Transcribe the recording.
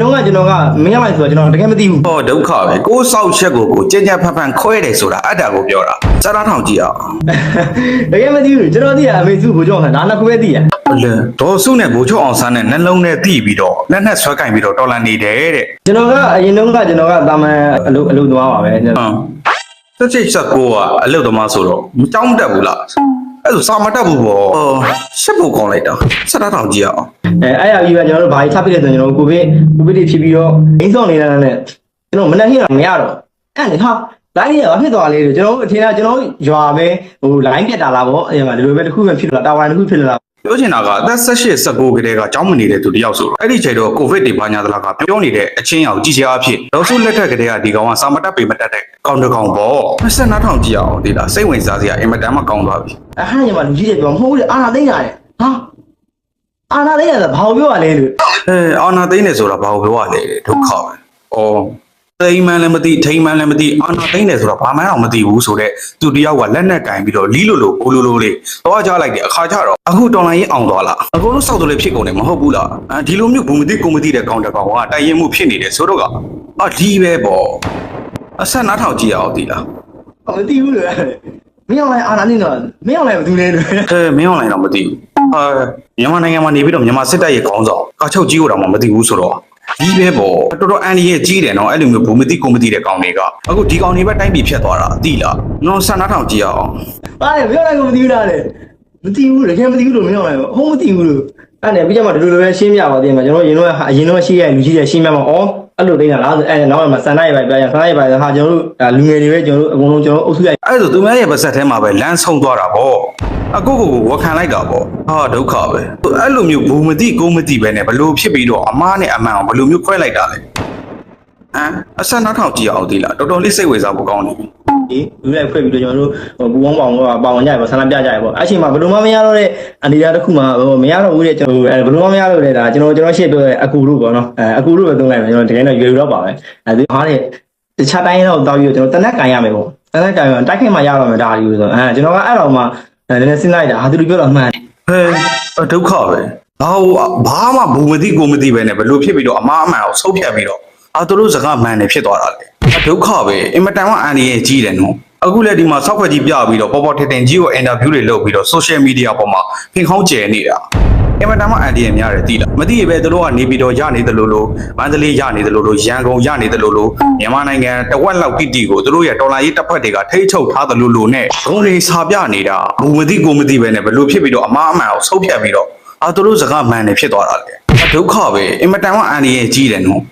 တော့ကကျွန်တော်ကမင်းရလိုက်ဆိုတော့ကျွန်တော်တကယ်မသိဘူးဟောဒုက္ခပဲကိုယ်ဆောက်ချက်ကိုကိုကြက်ကြက်ဖက်ဖန်ခွဲတယ်ဆိုတာအတ္တကိုပြောတာစတားထောင်ကြည့်အောင်တကယ်မသိဘူးကျွန်တော်သိရအမေစုကိုကြောက်တာဒါနှစ်ခုပဲသိရအလဒေါ်စုနဲ့ဘိုးချုပ်အောင်ဆန်းနဲ့နှလုံးနဲ့တိပြီးတော့လက်နဲ့ဆွဲကင်ပြီးတော့တော်လန်နေတယ်တဲ့ကျွန်တော်ကအရင်တုန်းကကျွန်တော်ကတာမန်အလုပ်အလုပ်သွားပါပဲဟမ်စချိတ်ဆက်ကိုကအလုတ်သမားဆိုတော့မကြောက်မတက်ဘူးလား အဲ့ဒါစာမတက်ဘူးပေါ့ဟောရှက်ဖို့ကောင်းလိုက်တာစတားထောင်ကြည့်အောင်အဲအဲ့ရပြီးတော့ကျွန်တော်တို့ဘာကြီးထပ်ပြည့်တယ်ဆိုရင်ကျွန်တော်ကိုဗစ်ကိုဗစ်တွေဖြစ်ပြီးတော့အိမ်ဆောင်နေတာနဲ့ကျွန်တော်မနှက်ခင်းတော့မရတော့အဲ့လေဟာလိုင်းရဘာဖြစ်သွားလဲလို့ကျွန်တော်အထင်ကကျွန်တော်ရွာပဲဟိုလိုင်းပြတ်တာလားဗောအဲ့မှာဒီလိုပဲတစ်ခုပဲဖြစ်လာတာဝိုင်တစ်ခုဖြစ်လာ ပြောချင်တာကအသက်18 19ကလေးကကြောင်းမနေတဲ့သူတယောက်ဆိုတော့အဲ့ဒီချိန်တော့ကိုဗစ်တွေဘာညာသလားကပြောနေတဲ့အချင်းအောင်ကြည်စရာအဖြစ်ဒေါ်စုလက်ထက်ကလေးကဒီကောင်ကစာမတက်ပေမတက်တဲ့ကောင်းတစ်ကောင်ပေါ့22ထောင်ကြည့်အောင်ဒီလားစိတ်ဝင်စားစရာအင်မတန်မှကောင်းသွားပြီအဟမ်းညမှာလူကြီးတွေပြောမဟုတ်ဘူးလေအာနာသိညာတယ်ဟာအာနာသိညာဆိုဘာကိုပြောရလဲလို့အဲအာနာသိန်းနေဆိုတာဘာကိုပြောရလဲဒုက္ခပဲ။အော် သိမ်းမှန်းလည်းမသိထိမ်းမှန်းလည်းမသိအာနာသိန်းနေဆိုတာဘာမှတော့မသိဘူးဆိုတော့သူတယောက်ကလက်နဲ့ကင်ပြီးတော့လီးလိုလိုဘိုးလိုလိုလေးတော့ကြလိုက်တယ်အခါကျတော့အခုတော်လိုင်းရင်အောင်သွားလားအကုန်လုံးစောက်တယ်လေဖြစ်ကုန်တယ်မဟုတ်ဘူးလားအဲဒီလိုမျိုးဘုံမသိကိုမသိတဲ့ကောင်တစ်ကောင်ကတိုက်ရင်မှုဖြစ်နေတယ်ဆိုတော့ကအာဒီပဲပေါ့အဆက်နားထောင်ကြည့်ရအောင်ဒီလားမသိဘူးလို့မင်းအောင်လိုက်အာနာသိတော့မင်းအောင်လိုက်ဘာလုပ်လဲလို့အဲမင်းအောင်လိုက်တော့မသိဘူးဟာမြန်မာနိုင်ငံမှာနေပြီးတော့မြန်မာစစ်တပ်ရဲ့ခေါင်းဆောင်ကာချုပ်ကြီးကိုတော့မသိဘူးဆိုတော့ ဒီပဲပေါ့တော်တော်အန်ဒီရဲ့ကြီးတယ်နော်အဲ့လိုမျိုးဘုံမသိကိုမသိတဲ့ကောင်တွေကအခုဒီကောင်တွေပဲတိုင်းပြည်ဖြတ်သွားတာသိလားနော်ဆန်နာထောင်ကြည့်ရအောင်ဟာလေမင်းအောင်လိုက်ကိုမသိဘူးလားလေမသိဘူးတကယ်မသိဘူးလို့မင်းအောင်လိုက်ဟိုမသိဘူးလို့အဲ့နဲ့ပြီးကြမှာဒီလိုလိုပဲရှင်းပြပါသေးတယ်မှာကျွန်တော်ရင်တော့အရင်တော့ရှိရလူကြီးတွေရှင်းပြမှာဩ အဲ့လိုသိတာလားအဲ့နောက်မှာစန္ဒရပါပြရစန္ဒရပါဟာကျွန်တော်တို့လူငယ်တွေပဲကျွန်တော်တို့အကုန်လုံးကျွန်တော်အုပ်စုရအဲ့ဒါဆိုသူများရဲ့ပါဆက်ထဲမှာပဲလမ်းဆုံးသွားတာပေါ့အခုကိုကိုဝခံလိုက်တာပေါ့ဟာဒုက္ခပဲအဲ့လိုမျိုးဘုံမသိကိုမသိပဲနဲ့ဘလို့ဖြစ်ပြီးတော့အမားနဲ့အမှန်အောင်ဘလို့မျိုးခွဲလိုက်တာလဲဟမ်အဆက်နားထောင်ကြည့်ရအောင်ဒီလားတော်တော်လေးစိတ်ဝင်စားဖို့ကောင်းနေပြီ ဒီလူလိုက်ဖွဲ့ပြီးတော့ကျွန်တော်တို့ဟိုပူပေါင်းပေါင်းတော့ပါဝင်ကြရပေါ့ဆန္ဒပြကြရပေါ့အဲ့ချိန်မှာဘယ်လိုမှမရတော့တဲ့အနေအထားတစ်ခုမှမရတော့ဘူးတဲ့ကျွန်တော်အဲဘယ်လိုမှမရတော့တဲ့ဒါကျွန်တော်ကျွန်တော်ရှေ့ပြောတဲ့အကူတို့ပေါ့နော်အဲအကူတို့ပဲသုံးလိုက်မယ်ကျွန်တော်တကယ်တော့ရွေတော့ပါပဲအဲဒီဟာတဲ့တခြားတိုင်းတော့တောက်ပြီးတော့ကျွန်တော်တနက်ကန်ရမယ်ပေါ့တနက်ကန်ရတိုက်ခိုက်မှရတော့မယ်ဒါဒီလိုဆိုအဲကျွန်တော်ကအဲ့တော့မှနည်းနည်းစဉ်းစားလိုက်တာဟာသူတို့ပြောတော့မှန်ဟဲ့ဒုက္ခပဲဘာဟိုဘာမှဘုံမသိကိုမသိပဲနဲ့ဘလို့ဖြစ်ပြီးတော့အမားအမှန်ကိုဆုတ်ဖြတ်ပြီးတော့အာသူတို့စကားမှန်နေဖြစ်သွားတာလေ ဒုက္ခပဲအင်မတန်မှအန်ဒီရဲ့ကြီးတယ်နော်အခုလည်းဒီမှာစောက်ခွက်ကြီးပြပြီးတော့ပေါ်ပေါ်ထင်ထင်ကြီးကိုအင်တာဗျူးတွေလုပ်ပြီးတော့ social media ပေါ်မှာဖင်ခေါင်းကျယ်နေတာအင်မတန်မှအန်ဒီရဲ့များတယ်သိလားမသိရပဲသူတို့ကနေပြီးတော့ရနေတယ်လို့လို့မန္တလေးရနေတယ်လို့လို့ရန်ကုန်ရနေတယ်လို့လို့မြန်မာနိုင်ငံတဝက်လောက်တိတိကိုသူတို့ရဲ့ဒေါ်လာရေးတပ်ဖက်တွေကထိချုပ်ထားတယ်လို့လို့နဲ့ဂုံတွေစာပြနေတာဘုံမသိကိုမသိပဲနဲ့ဘလို့ဖြစ်ပြီးတော့အမားအမှန်ကိုဆုတ်ဖြတ်ပြီးတော့အာသူတို့စကားမှန်နေဖြစ်သွားတာလေဒုက္ခပဲအင်မတန်မှအန်ဒီရဲ့ကြီးတယ်နော်